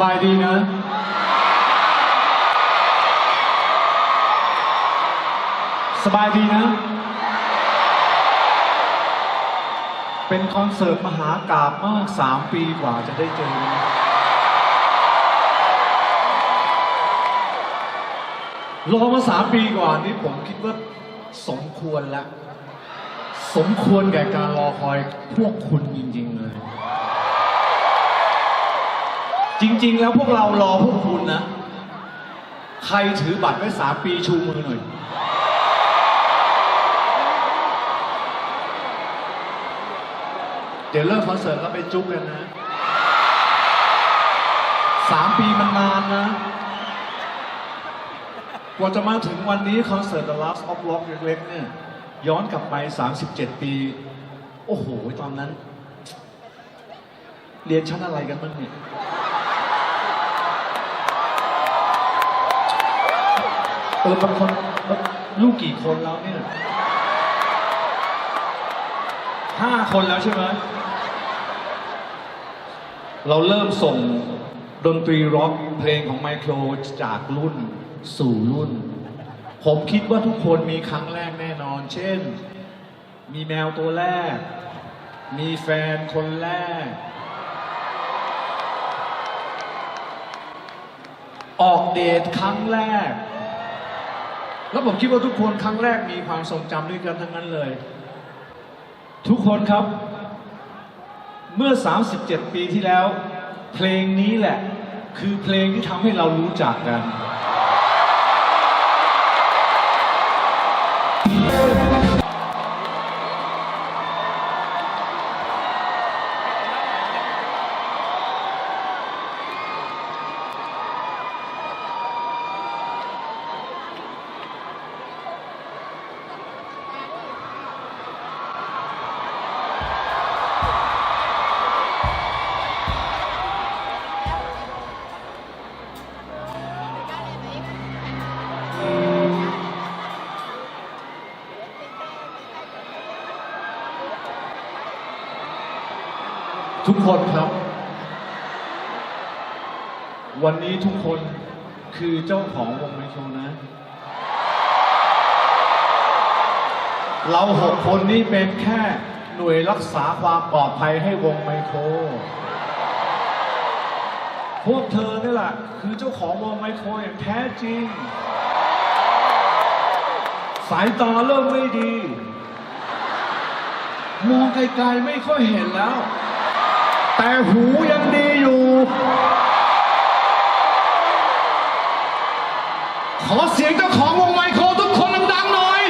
บายดีนะ สบายดีนะ เป็นคอนเสิร์ตมหากาบมากสามปีกว่าจะได้เจอนะรอมาสามปีกว่านี้ผมคิดว่าสมควรแล้ว สมควรแก่การรอคอยพวกคุณจริง ๆ เลย จริง ๆ แล้วพวกเรารอพวกคุณนะ ใครถือบัตรไว้สามปีชูมือหน่อย เดี๋ยวเลิกคอนเสิร์ตแล้วไปจุ๊บกันนะสามปีมันนานนะ กว่าจะมาถึงวันนี้คอนเสิร์ต The Last of Rock เล็กๆเนี่ย ย้อนกลับไป 37 ปี โอ้โห ตอนนั้น เรียนชั้นอะไรกันบ้างเนี่ย เออบางคนลูกกี่คนแล้วเนี่ยห้าคนแล้วใช่ไหมเราเริ่มส่งดนตรีร็อกเพลงของไมโครจากรุ่นสู่รุ่น ผมคิดว่าทุกคนมีครั้งแรกแน่นอน เช่น มีแมวตัวแรก มีแฟนคนแรก ออกเดทครั้งแรก แล้วผมคิดว่าทุกคนครั้งแรกมีความทรงจำด้วยกันทั้งนั้นเลย ทุกคนครับ เมื่อ 37 ปีที่แล้ว เพลงนี้แหละ คือเพลงที่ทำให้เรารู้จักกัน ทุกคนครับ วันนี้ทุกคนคือเจ้าของวงไมโครนะ เราหกคนนี้เป็นแค่หน่วยรักษาความปลอดภัยให้วงไมโคร พวกเธอนี่แหละคือเจ้าของวงไมโครอย่างแท้จริง สายตาเริ่มไม่ดี มองไกลๆไม่ค่อยเห็นแล้ว แต่หูยังดีอยู่ ขอเสียงเจ้าของวงไมโครทุกคนดังๆหน่อย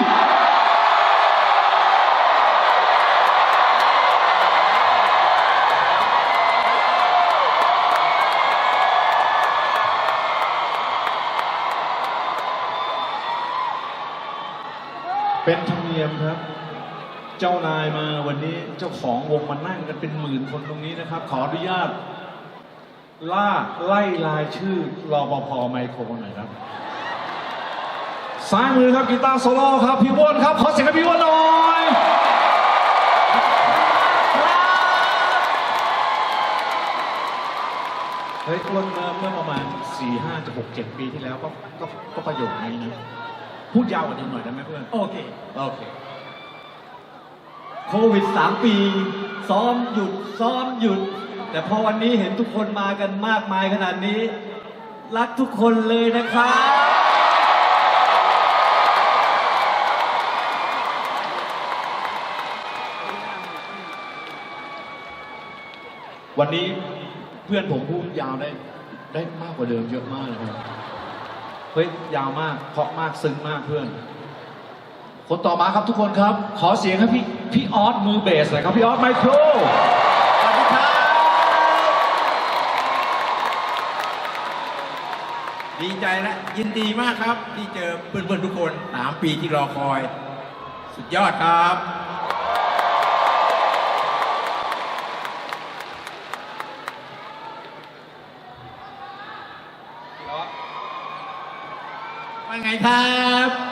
เป็นธรรมเนียมครับ เจ้านายมาวันนี้เจ้าของวงมานั่งกันเป็นหมื่นคนตรงนี้นะครับ ขออนุญาต ล่าไล่ลายชื่อรอปภไมโครหน่อยครับซ้ายมือครับกีตาร์โซโล่ครับพี่อ้วนครับขอเสียงให้พี่อ้วนหน่อยเฮ้ยอ้วนเมื่อเมื่อประมาณ4 5จะ6 7ปีที่แล้วก็ก็ก็ประโยคนี้นะพูดยาวกว่านี้หน่อยได้ไหมเพื่อนโอเคโอเค โควิด 3 ปี ซ้อมหยุดซ้อมหยุด แต่พอวันนี้เห็นทุกคนมากันมากมายขนาดนี้ รักทุกคนเลยนะครับวันนี้เพื่อนผมพูดยาวได้ได้มากกว่าเดิมเยอะมากเลยครับเฮ้ยยาวมากเพราะมากซึ้งมากเพื่อน คนต่อมาครับทุกคนครับ ขอเสียงให้พี่ พี่ออสมือเบสหน่อยครับ พี่ออสไมโครสวัสดีครับ ดีใจและยินดีมากครับ ที่เจอเพื่อนๆทุกคนสามปีที่รอคอย สุดยอดครับ ว่าไงครับ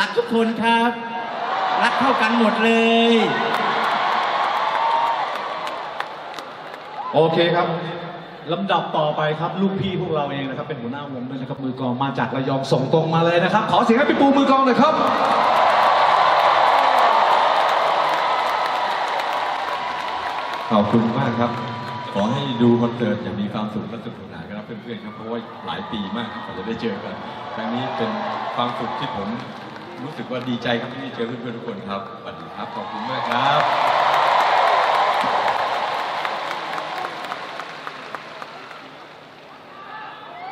รักทุกคนครับ รักเท่ากันหมดเลย โอเคครับลำดับต่อไปครับ ลูกพี่พวกเราเองนะครับ เป็นหัวหน้าวงด้วยนะครับมือกลองมาจากระยองส่งตรงมาเลยนะครับ ขอเสียงให้พี่ปูมือกลองหน่อยครับ ขอบคุณมากครับ ขอให้ดูคอนเสิร์ตอย่างมีความสุขและสนุกสนานกันครับเพื่อนๆครับเพราะว่าหลายปีมากครับกว่าจะได้เจอกันครั้งนี้เป็นความสุขที่ผม รู้สึกว่าดีใจครับที่ได้เจอเพื่อนๆทุกคนครับสวัสดีครับขอบคุณมากครับ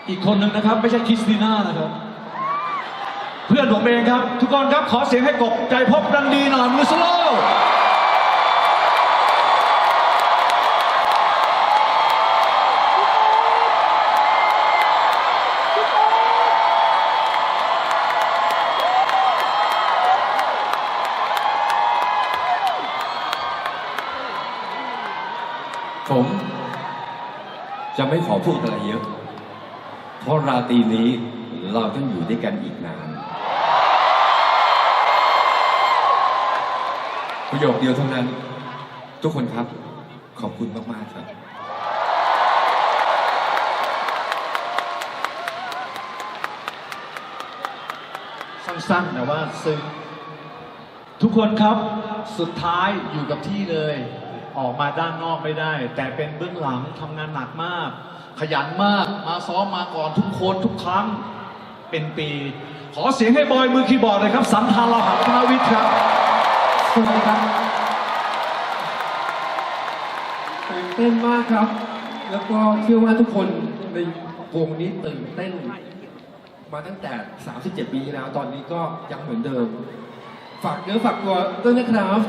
อีกคนหนึ่งนะครับ ไม่ใช่คริสติน่านะครับ เพื่อนผมเองครับ ทุกคนครับขอเสียงให้กบใจพบดังดีหน่อยมือสโล ผมจะไม่ขอพูดอะไรเยอะ เพราะราตรีนี้เราต้องอยู่ด้วยกันอีกนาน ประโยคเดียวเท่านั้น ทุกคนครับ ขอบคุณมากๆครับ สั้นๆแต่ว่าซึ้งทุกคนครับสุดท้ายอยู่กับที่เลย ออกมาด้านนอกไม่ได้ แต่เป็นเบื้องหลังทำงานหนักมาก ขยันมากมาซ้อมมาก่อนทุกคนทุกครั้งเป็นปี ขอเสียงให้บอยมือคีย์บอร์ดเลยครับ สันทาราหักนาวิทย์ครับสวัสดีครับตื่นเต้นมากครับ แล้วก็เชื่อว่าทุกคนในวงนี้ตื่นเต้น มาตั้งแต่ 37 ปีที่แล้ว ตอนนี้ก็ยังเหมือนเดิม ฝากเนื้อฝากตัวด้วยนะครับ